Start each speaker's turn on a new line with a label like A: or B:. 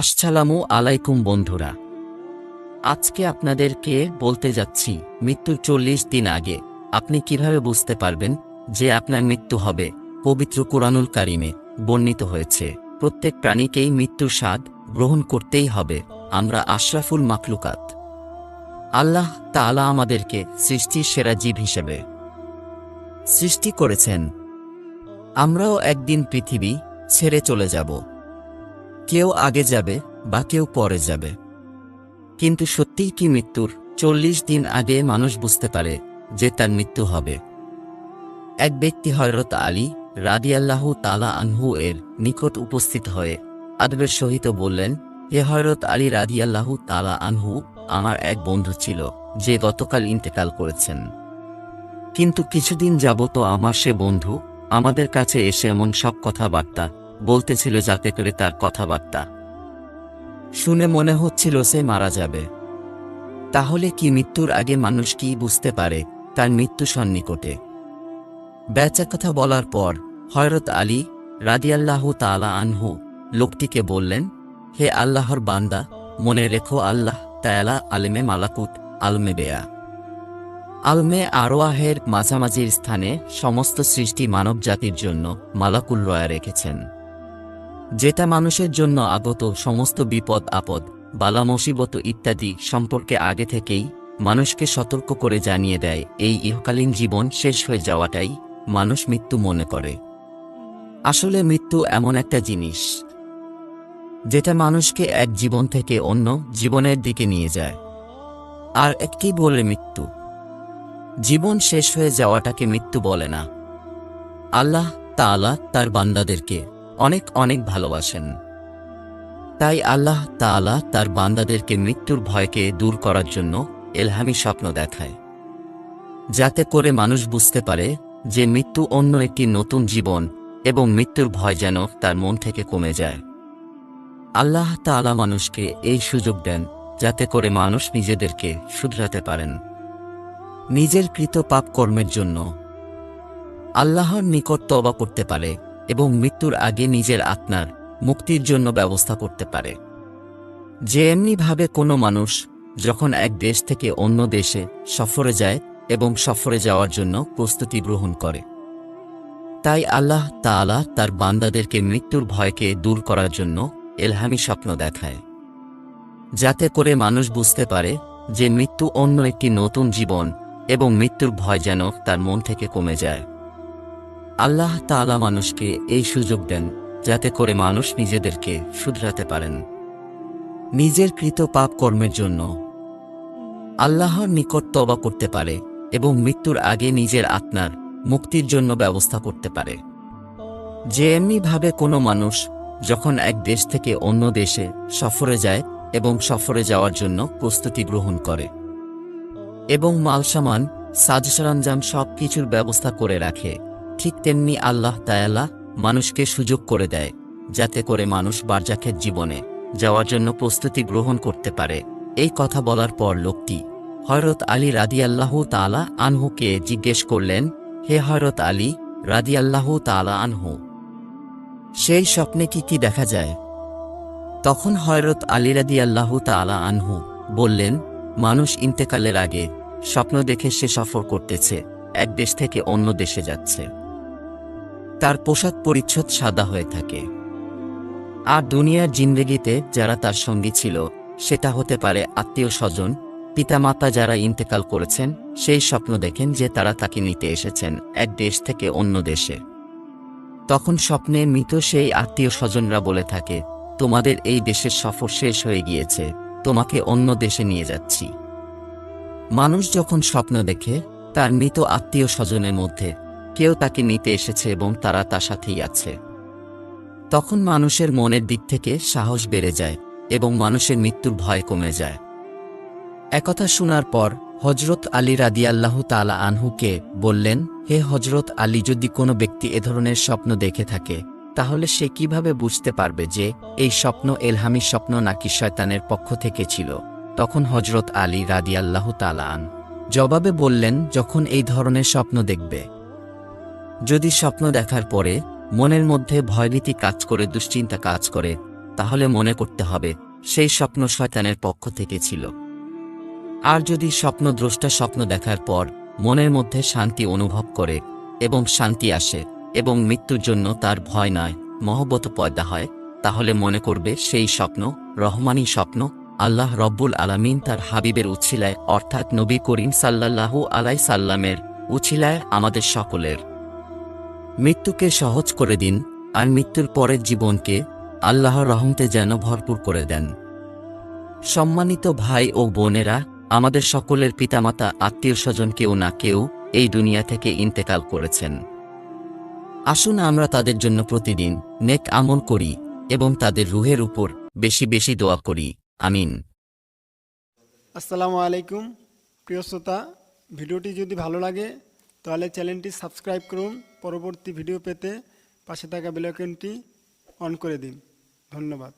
A: আসসালামু আলাইকুম বন্ধুরা। আজকে আপনাদেরকে বলতে যাচ্ছি, মৃত্যুর চল্লিশ দিন আগে। আপনি কীভাবে বুঝতে পারবেন যে আপনার মৃত্যু হবে? পবিত্র কোরআনুল কারিমে বর্ণিত হয়েছে, প্রত্যেক প্রাণীকেই মৃত্যুর স্বাদ গ্রহণ করতেই হবে। আমরা আশরাফুল মাকলুকাত আল্লাহ তাআলা আমাদেরকে সৃষ্টির সেরা জীব হিসেবে সৃষ্টি করেছেন। আমরাও একদিন পৃথিবী ছেড়ে চলে যাব। কেউ আগে যাবে বা কেউ পরে যাবে। কিন্তু সত্যিই কি মৃত্যুর চল্লিশ দিন আগে মানুষ বুঝতে পারে যে তার মৃত্যু হবে। এক ব্যক্তি হয়রত আলী রাদিয়াল্লাহু তালা আনহু এর নিকট উপস্থিত হয়ে আদবের সহিত বললেন, হে হয়রত আলী রাদিয়াল্লাহু তালা আনহু, আমার এক বন্ধু ছিল, যে গতকাল ইন্তেকাল করেছেন। কিন্তু কিছুদিন যাবত আমার সে বন্ধু আমাদের কাছে এসে এমন সব কথাবার্তা বলতেছিল যাতে করে তার কথাবার্তা। শুনে মনে হচ্ছিল সে মারা যাবে। তাহলে কি মৃত্যুর আগে মানুষ কি বুঝতে পারে তার মৃত্যু সন্নিকটে? বেচা কথা বলার পর হয়রত আলী রাদিয়াল্লাহু তালা আনহু লোকটিকে বললেন, হে আল্লাহর বান্দা, মনে রেখো আল্লাহ তায়ালা আলমে মালাকুত, আলমে বেয়া। আলমে আরোয়াহের মাঝামাঝির স্থানে সমস্ত সৃষ্টি মানব জাতির জন্য মালাকুল রয়া রেখেছেন। যেটা মানুষের জন্য আগত সমস্ত বিপদ, আপদ, বালা, মুসিবত ইত্যাদি সম্পর্কে আগে থেকেই মানুষকে সতর্ক করে জানিয়ে দেয়। এই ইহকালীন জীবন শেষ হয়ে যাওয়াটাই মানুষ মৃত্যু মনে করে। আসলে মৃত্যু এমন একটা জিনিস যেটা মানুষকে এক জীবন থেকে অন্য জীবনের দিকে নিয়ে যায়। আর একটি বলে মৃত্যু? জীবন শেষ হয়ে যাওয়াটাকে মৃত্যু বলে না। আল্লাহ তাআলা তার বান্দাদেরকে অনেক অনেক ভালোবাসেন। তাই আল্লাহ তাআলা তার বান্দাদেরকে মৃত্যুর ভয়কে দূর করার জন্য এলহামি স্বপ্ন দেখায়। যাতে করে মানুষ বুঝতে পারে যে মৃত্যু অন্য একটি নতুন জীবন এবং মৃত্যুর ভয় যেন তার মন থেকে কমে যায়। আল্লাহ তাআলা মানুষকে এই সুযোগ দেন যাতে করে মানুষ নিজেদেরকে শুধরাতে পারেন। নিজের কৃত পাপ কর্মের জন্য আল্লাহর নিকট তবা করতে পারে এবং মৃত্যুর আগে নিজের আত্মার মুক্তির জন্য ব্যবস্থা করতে পারে। যে এমনিভাবে কোনো মানুষ যখন এক দেশ থেকে অন্য দেশে সফরে যায় এবং সফরে যাওয়ার জন্য প্রস্তুতি গ্রহণ করে। তাই আল্লাহ তাআলা তার বান্দাদেরকে মৃত্যুর ভয়কে দূর করার জন্য এলহামি স্বপ্ন দেখায়। যাতে করে মানুষ বুঝতে পারে যে মৃত্যু অন্য একটি নতুন জীবন এবং মৃত্যুর ভয় যেন তার মন থেকে কমে যায়। আল্লাহ তাআলা মানুষকে এই সুযোগ দেন যাতে করে মানুষ নিজেদেরকে শুধরাতে পারেন। নিজের কৃত পাপ কর্মের জন্য আল্লাহর নিকট তবা করতে পারে এবং মৃত্যুর আগে নিজের আত্মার মুক্তির জন্য ব্যবস্থা করতে পারে। যে এমনিভাবে কোনো মানুষ যখন এক দেশ থেকে অন্য দেশে সফরে যায় এবং সফরে যাওয়ার জন্য প্রস্তুতি গ্রহণ করে এবং মালসামান সাজ সরঞ্জাম সব কিছুর ব্যবস্থা করে রাখে ঠিক তেমনি আল্লাহ তায়ালা মানুষকে সুযোগ করে দেয়, যাতে করে মানুষ বারজাখের জীবনে যাওয়ার জন্য প্রস্তুতি গ্রহণ করতে পারে। এই কথা বলার পর লোকটি হয়রত আলী রাদিয়াল্লাহু তালা আনহুকে জিজ্ঞেস করলেন, হে হয়রত আলী রাদিয়াল্লাহু তালা আনহু, সেই স্বপ্নে কি কি দেখা যায়? তখন হয়রত আলী রাদিয়াল্লাহু তালা আনহু বললেন, মানুষ ইন্তেকালের আগে স্বপ্ন দেখে সে সফর করতেছে, এক দেশ থেকে অন্য দেশে যাচ্ছে। তার পোশাক পরিচ্ছদ সাদা হয়ে থাকে। আর দুনিয়ার জিন্দেগিতে যারা তার সঙ্গী ছিল, সেটা হতে পারে আত্মীয় স্বজন, পিতামাতা যারা ইন্তেকাল করেছেন, সেই স্বপ্ন দেখেন যে তারা তাকে নিতে এসেছেন এক দেশ থেকে অন্য দেশে। তখন স্বপ্নে মৃত সেই আত্মীয় স্বজনরা বলে থাকে, তোমাদের এই দেশের সফর শেষ হয়ে গিয়েছে, তোমাকে অন্য দেশে নিয়ে যাচ্ছি। মানুষ যখন স্বপ্ন দেখে, তার মৃত আত্মীয় স্বজনের মধ্যে কেউ তাকে নিতে এসেছে এবং তারা তার সাথেই আছে। তখন মানুষের মনের দিক থেকে সাহস বেড়ে যায় এবং মানুষের মৃত্যুর ভয় কমে যায়। একথা শোনার পর হজরত আলী রাদিয়াল্লাহু তালা আনহুকে বললেন, হে হজরত আলী, যদি কোনো ব্যক্তি এ ধরনের স্বপ্ন দেখে থাকে, তাহলে সে কীভাবে বুঝতে পারবে যে এই স্বপ্ন এলহামি স্বপ্ন নাকি শয়তানের পক্ষ থেকে ছিল? তখন হজরত আলী রাদিয়াল্লাহু তালা আন জবাবে বললেন, যখন এই ধরনের স্বপ্ন দেখবে যদি স্বপ্ন দেখার পরে মনের মধ্যে ভয়ভীতি কাজ করে, দুশ্চিন্তা কাজ করে, তাহলে মনে করতে হবে সেই স্বপ্ন শয়তানের পক্ষ থেকে ছিল। আর যদি স্বপ্ন স্বপ্নদ্রষ্টা স্বপ্ন দেখার পর মনের মধ্যে শান্তি অনুভব করে এবং শান্তি আসে এবং মৃত্যুর জন্য তার ভয় নয় মহব্বত পয়দা হয়, তাহলে মনে করবে সেই স্বপ্ন রহমানি স্বপ্ন আল্লাহ রব্বুল আলামিন তার হাবিবের উচ্ছিলায় অর্থাৎ নবী করিম সাল্লাল্লাহু আলাই সাল্লামের উছিলায় আমাদের সকলের। মৃত্যুকে সহজ করে দিন আর মৃত্যুর পরের জীবনকে আল্লাহর রহমতে যেন ভরপুর করে দেন। সম্মানিত ভাই ও বোনেরা, আমাদের সকলের পিতামাতা, আত্মীয় স্বজন কেউ না কেউ এই দুনিয়া থেকে ইন্তেকাল করেছেন। আসুন আমরা তাদের জন্য প্রতিদিন নেক আমল করি এবং তাদের রুহের উপর বেশি বেশি দোয়া করি। আমিন।
B: আসসালামু আলাইকুম। প্রিয় শ্রোতা, ভিডিওটি যদি ভালো লাগে, তাহলে চ্যানেলটি সাবস্ক্রাইব করুন পরবর্তী ভিডিও পেতে পাশে থাকা বেলাইকনটি অন করে দিন। ধন্যবাদ।